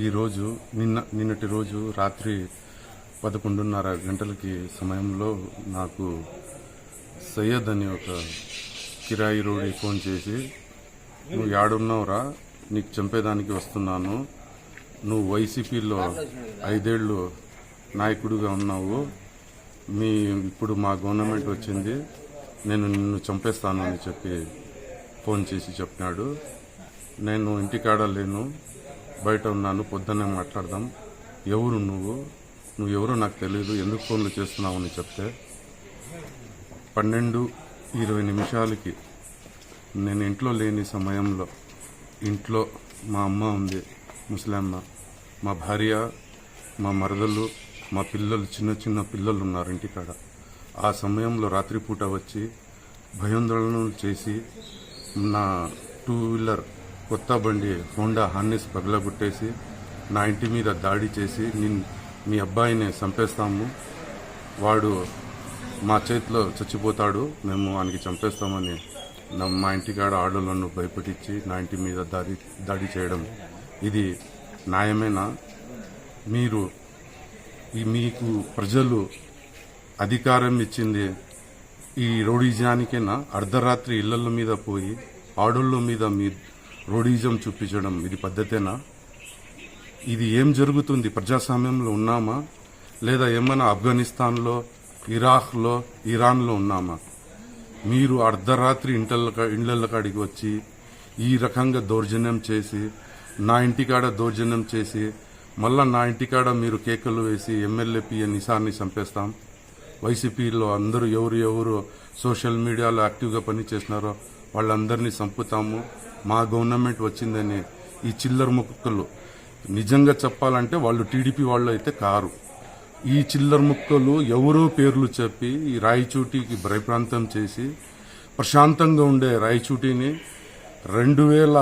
ఈరోజు నిన్న నిన్నటి రోజు రాత్రి పదకొండున్నర గంటలకి సమయంలో నాకు సయ్యద్ అని ఒక కిరాయి రోడ్డు ఫోన్ చేసి నువ్వు యాడున్నావురా? నీకు చంపేదానికి వస్తున్నాను. నువ్వు వైసీపీలో ఐదేళ్ళు నాయకుడిగా ఉన్నావు. మీ ఇప్పుడు మా గవర్నమెంట్ వచ్చింది. నేను నిన్ను చంపేస్తాను అని చెప్పి ఫోన్ చేసి చెప్పినాడు. నేను ఇంటికాడ లేను. బయట ఉన్నాను పొద్దున్నే మాట్లాడదాం. ఎవరు నువ్వు? నువ్వు ఎవరో నాకు తెలియదు ఎందుకు ఫోన్లు చేస్తున్నావు అని చెప్తే పన్నెండు ఇరవై నిమిషాలకి నేను ఇంట్లో లేని సమయంలో ఇంట్లో మా అమ్మ ఉంది ముసలమ్మ. మా భార్య మా మరదలు మా పిల్లలు చిన్న చిన్న పిల్లలు ఉన్నారు ఇంటికాడ. ఆ సమయంలో రాత్రిపూట వచ్చి భయోందోళనలు చేసి నా టూ వీలర్ కొత్త బండి హోండా హార్నెస్ పగలగొట్టేసి నా ఇంటి మీద దాడి చేసి నేను మీ అబ్బాయిని చంపేస్తాము. వాడు మా చేతిలో చచ్చిపోతాడు. మేము వానికి చంపేస్తామని మా ఇంటికాడ ఆడోళ్ళను భయపెట్టించి నా ఇంటి మీద దాడి దాడి చేయడం. ఇది న్యాయమేనా? మీరు ఈ మీకు ప్రజలు అధికారం ఇచ్చింది ఈ రౌడీజానికైనా? అర్ధరాత్రి ఇళ్ళ మీద పోయి ఆడోళ్ళ మీద మీ రోడీజం చూపించడం ఇది పద్ధతేనా? ఇది ఏం జరుగుతుంది? ప్రజాస్వామ్యంలో ఉన్నామా? లేదా ఏమైనా ఆఫ్ఘనిస్తాన్లో ఇరాక్లో ఇరాన్లో ఉన్నామా? మీరు అర్ధరాత్రి ఇంటల ఇండ్ల కాడికి వచ్చి ఈ రకంగా దౌర్జన్యం చేసి నా ఇంటికాడ దౌర్జన్యం చేసి మళ్ళా నా ఇంటికాడ మీరు కేకలు వేసి ఎమ్మెల్యే పిఎ నిసార్ని చంపేస్తాం? వైసీపీలో అందరూ ఎవరు ఎవరు సోషల్ మీడియాలో యాక్టివ్గా పనిచేస్తున్నారో వాళ్ళందరినీ చంపుతాము. మా గవర్నమెంట్ వచ్చిందని ఈ చిల్లర ముక్కలు. నిజంగా చెప్పాలంటే వాళ్ళు టీడీపీ వాళ్ళు అయితే కారు. ఈ చిల్లర ముక్కలు ఎవరో పేర్లు చెప్పి ఈ రాయచూటికి భయప్రాంతం చేసి ప్రశాంతంగా ఉండే రాయచూటిని రెండు వేల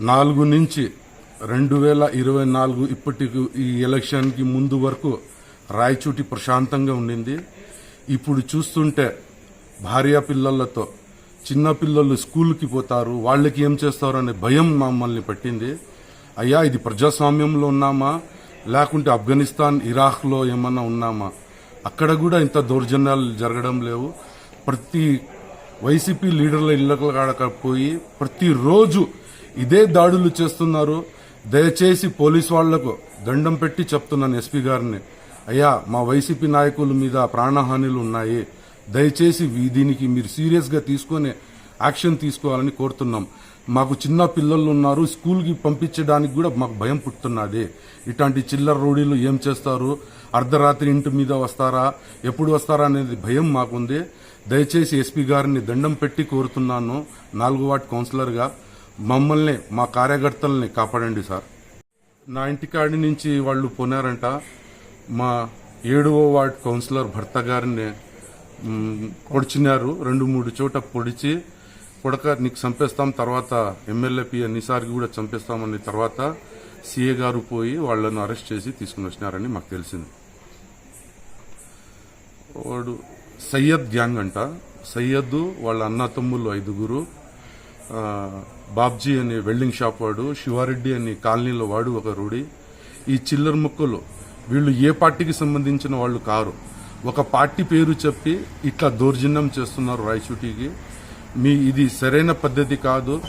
నాలుగు నుంచి రెండు వేల ఇరవై నాలుగు ఇప్పటికి ఈ ఎలక్షన్కి ముందు వరకు రాయచూటి ప్రశాంతంగా ఉండింది. ఇప్పుడు చూస్తుంటే భార్య పిల్లలతో చిన్న పిల్లలు స్కూల్కి పోతారు వాళ్ళకి ఏం చేస్తారు అనే భయం మమ్మల్ని పట్టింది. అయ్యా ఇది ప్రజాస్వామ్యంలో ఉన్నామా? లేకుంటే ఆఫ్ఘనిస్తాన్ ఇరాక్లో ఏమన్నా ఉన్నామా? అక్కడ కూడా ఇంత దౌర్జన్యాలు జరగడం లేవు. ప్రతి వైసీపీ లీడర్ల ఇళ్ళకు కాడకపోయి ప్రతిరోజు ఇదే దాడులు చేస్తున్నారు. దయచేసి పోలీస్ వాళ్ళకు దండం పెట్టి చెప్తున్నాను ఎస్పీ గారిని. అయ్యా మా వైసీపీ నాయకుల మీద ప్రాణహానిలు ఉన్నాయి. దయచేసి దీనికి మీరు సీరియస్గా తీసుకొని యాక్షన్ తీసుకోవాలని కోరుతున్నాం. మాకు చిన్న పిల్లలు ఉన్నారు స్కూల్కి పంపించడానికి కూడా మాకు భయం పుట్టున్నది ఇట్లాంటి చిల్లర రోడీలు ఏం చేస్తారు? అర్ధరాత్రి ఇంటి మీద వస్తారా? ఎప్పుడు వస్తారా అనేది భయం మాకుంది. దయచేసి ఎస్పీ గారిని దండం పెట్టి కోరుతున్నాను. నాలుగు వార్డ్ కౌన్సిలర్గా మమ్మల్ని మా కార్యకర్తల్ని కాపాడండి సార్. నా ఇంటికాడి నుంచి వాళ్ళు పోనారంట. మా ఏడవ వార్డ్ కౌన్సిలర్ భర్త గారిని పొడిచినారు. రెండు మూడు చోట పొడిచి పొడక నీకు చంపేస్తాం. తర్వాత ఎమ్మెల్యే పిఎ నిసార్కి కూడా చంపేస్తామని తర్వాత సీఏ గారు పోయి వాళ్ళను అరెస్ట్ చేసి తీసుకుని వచ్చినారని మాకు తెలిసింది. వాడు సయ్యద్ గ్యాంగ్ అంట. సయ్యద్ వాళ్ళ అన్న తమ్ముళ్ళు ఐదుగురు. బాబ్జీ అనే వెల్డింగ్ షాప్ వాడు శివారెడ్డి అనే కాలనీలో వాడు ఒక రూడి ఈ చిల్లర ముక్కలు వీళ్ళు ఏ పార్టీకి సంబంధించిన వాళ్ళు కారు. ఒక పార్టీ పేరు చెప్పి ఇట్లా దౌర్జన్యం చేస్తున్నారు రాయచూటికి. మీ ఇది సరైన పద్ధతి కాదు.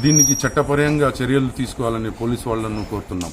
దీనికి చట్టపరంగా చర్యలు తీసుకోవాలని పోలీసు వాళ్ళను కోరుతున్నాం.